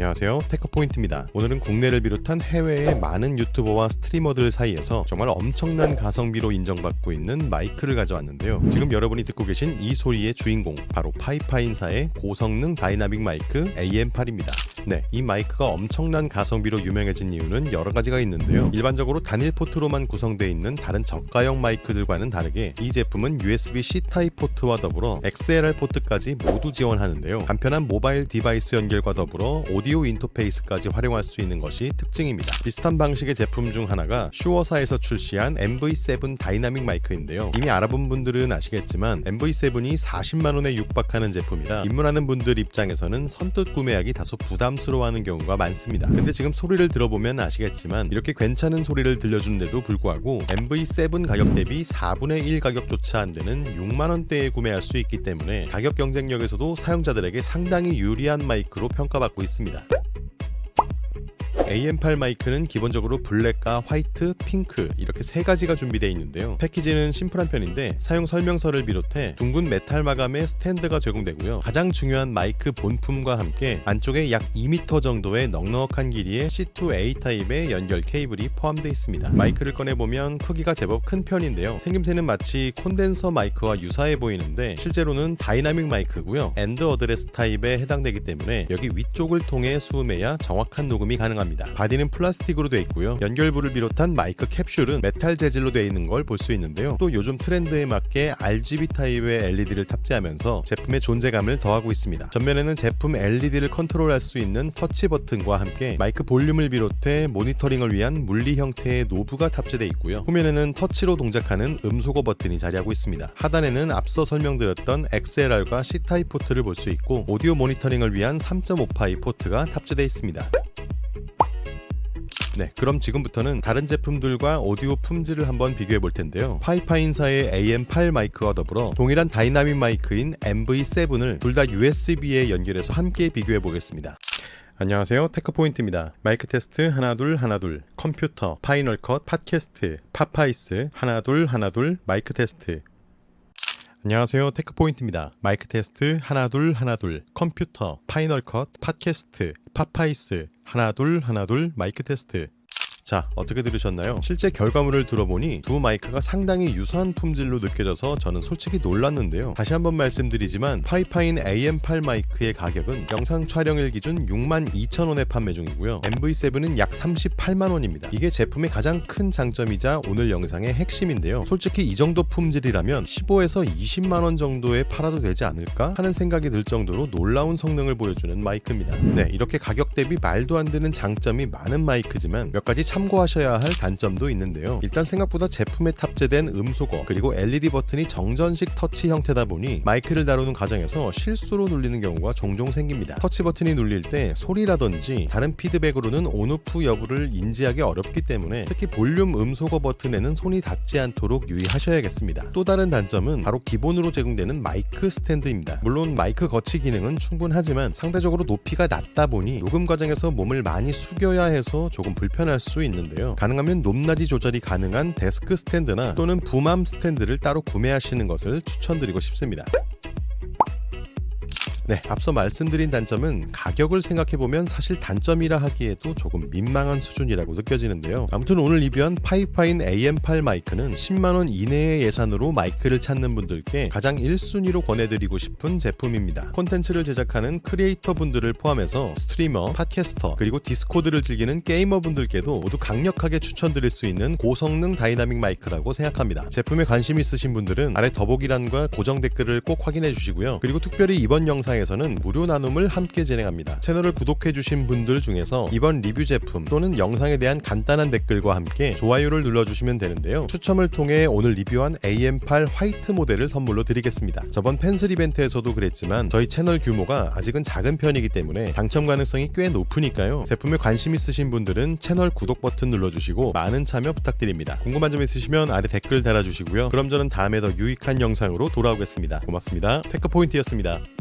안녕하세요. 테크포인트입니다. 오늘은 국내를 비롯한 해외의 많은 유튜버와 스트리머들 사이에서 정말 엄청난 가성비로 인정받고 있는 마이크를 가져왔는데요. 지금 여러분이 듣고 계신 이 소리의 주인공 바로 파이파인사의 고성능 다이나믹 마이크 AM8입니다. 네, 이 마이크가 엄청난 가성비로 유명해진 이유는 여러 가지가 있는데요. 일반적으로 단일 포트로만 구성되어 있는 다른 저가형 마이크들과는 다르게 이 제품은 USB-C 타입 포트와 더불어 XLR 포트까지 모두 지원하는데요. 간편한 모바일 디바이스 연결과 더불어 오디오 인터페이스까지 활용할 수 있는 것이 특징입니다. 비슷한 방식의 제품 중 하나가 슈어사에서 출시한 MV7 다이나믹 마이크인데요. 이미 알아본 분들은 아시겠지만 MV7이 40만 원에 육박하는 제품이라 입문하는 분들 입장에서는 선뜻 구매하기 다소 부담 스러워하는 경우가 많습니다. 근데 지금 소리를 들어보면 아시겠지만 이렇게 괜찮은 소리를 들려주는데도 불구하고 MV7 가격 대비 4분의 1 가격조차 안 되는 6만 원대에 구매할 수 있기 때문에 가격 경쟁력에서도 사용자들에게 상당히 유리한 마이크로 평가받고 있습니다. AM8 마이크는 기본적으로 블랙과 화이트, 핑크 이렇게 세 가지가 준비되어 있는데요. 패키지는 심플한 편인데 사용 설명서를 비롯해 둥근 메탈 마감의 스탠드가 제공되고요. 가장 중요한 마이크 본품과 함께 안쪽에 약 2m 정도의 넉넉한 길이의 C2A 타입의 연결 케이블이 포함되어 있습니다. 마이크를 꺼내 보면 크기가 제법 큰 편인데요. 생김새는 마치 콘덴서 마이크와 유사해 보이는데 실제로는 다이나믹 마이크고요. 엔드 어드레스 타입에 해당되기 때문에 여기 위쪽을 통해 수음해야 정확한 녹음이 가능합니다. 바디는 플라스틱으로 되어 있고요. 연결부를 비롯한 마이크 캡슐은 메탈 재질로 되어 있는 걸 볼 수 있는데요. 또 요즘 트렌드에 맞게 RGB 타입의 LED를 탑재하면서 제품의 존재감을 더하고 있습니다. 전면에는 제품 LED를 컨트롤할 수 있는 터치 버튼과 함께 마이크 볼륨을 비롯해 모니터링을 위한 물리 형태의 노브가 탑재되어 있고요. 후면에는 터치로 동작하는 음소거 버튼이 자리하고 있습니다. 하단에는 앞서 설명드렸던 XLR과 C타입 포트를 볼 수 있고 오디오 모니터링을 위한 3.5파이 포트가 탑재되어 있습니다. 네, 그럼 지금부터는 다른 제품들과 오디오 품질을 한번 비교해 볼 텐데요. 파이파인사의 AM8 마이크와 더불어 동일한 다이나믹 마이크인 MV7을 둘 다 USB에 연결해서 함께 비교해 보겠습니다. 안녕하세요. 테크포인트입니다. 마이크 테스트 하나둘 하나둘 컴퓨터 파이널 컷 팟캐스트 파파이스 하나둘 하나둘 마이크 테스트 안녕하세요. 테크포인트입니다. 마이크 테스트 하나둘 하나둘 컴퓨터 파이널 컷 팟캐스트 파파이스 하나둘 하나둘 마이크 테스트 자, 어떻게 들으셨나요? 실제 결과물을 들어보니 두 마이크가 상당히 유사한 품질로 느껴져서 저는 솔직히 놀랐는데요. 다시 한번 말씀드리지만 파이파인 AM8 마이크의 가격은 영상 촬영일 기준 62,000원에 판매 중이고요. MV7은 약 38만원입니다. 이게 제품의 가장 큰 장점이자 오늘 영상의 핵심인데요. 솔직히 이 정도 품질이라면 15에서 20만원 정도에 팔아도 되지 않을까 하는 생각이 들 정도로 놀라운 성능을 보여주는 마이크입니다. 네, 이렇게 가격 대비 말도 안 되는 장점이 많은 마이크지만 몇 가지 참 고하셔야 할 단점도 있는데요. 일단 생각보다 제품에 탑재된 음소거 그리고 LED 버튼이 정전식 터치 형태다 보니 마이크를 다루는 과정에서 실수로 눌리는 경우가 종종 생깁니다. 터치 버튼이 눌릴 때 소리라든지 다른 피드백으로는 온오프 여부를 인지하기 어렵기 때문에 특히 볼륨 음소거 버튼에는 손이 닿지 않도록 유의하셔야겠습니다. 또 다른 단점은 바로 기본으로 제공되는 마이크 스탠드입니다. 물론 마이크 거치 기능은 충분하지만 상대적으로 높이가 낮다 보니 녹음 과정에서 몸을 많이 숙여야 해서 조금 불편할 수 있는데요. 가능하면 높낮이 조절이 가능한 데스크 스탠드나 또는 붐암 스탠드를 따로 구매하시는 것을 추천드리고 싶습니다. 네, 앞서 말씀드린 단점은 가격을 생각해보면 사실 단점이라 하기에도 조금 민망한 수준이라고 느껴지는데요. 아무튼 오늘 리뷰한 파이파인 AM8 마이크는 10만원 이내의 예산으로 마이크를 찾는 분들께 가장 1순위로 권해드리고 싶은 제품입니다. 콘텐츠를 제작하는 크리에이터 분들을 포함해서 스트리머, 팟캐스터, 그리고 디스코드를 즐기는 게이머 분들께도 모두 강력하게 추천드릴 수 있는 고성능 다이나믹 마이크라고 생각합니다. 제품에 관심 있으신 분들은 아래 더보기란과 고정 댓글을 꼭 확인해 주시고요. 그리고 특별히 이번 영상에 에서는 무료 나눔을 함께 진행합니다. 채널을 구독해주신 분들 중에서 이번 리뷰 제품 또는 영상에 대한 간단한 댓글과 함께 좋아요를 눌러주시면 되는데요. 추첨을 통해 오늘 리뷰한 AM8 화이트 모델을 선물로 드리겠습니다. 저번 펜슬 이벤트에서도 그랬지만 저희 채널 규모가 아직은 작은 편이기 때문에 당첨 가능성이 꽤 높으니까요. 제품에 관심 있으신 분들은 채널 구독 버튼 눌러주시고 많은 참여 부탁드립니다. 궁금한 점 있으시면 아래 댓글 달아주시고요. 그럼 저는 다음에 더 유익한 영상으로 돌아오겠습니다. 고맙습니다. 테크포인트였습니다.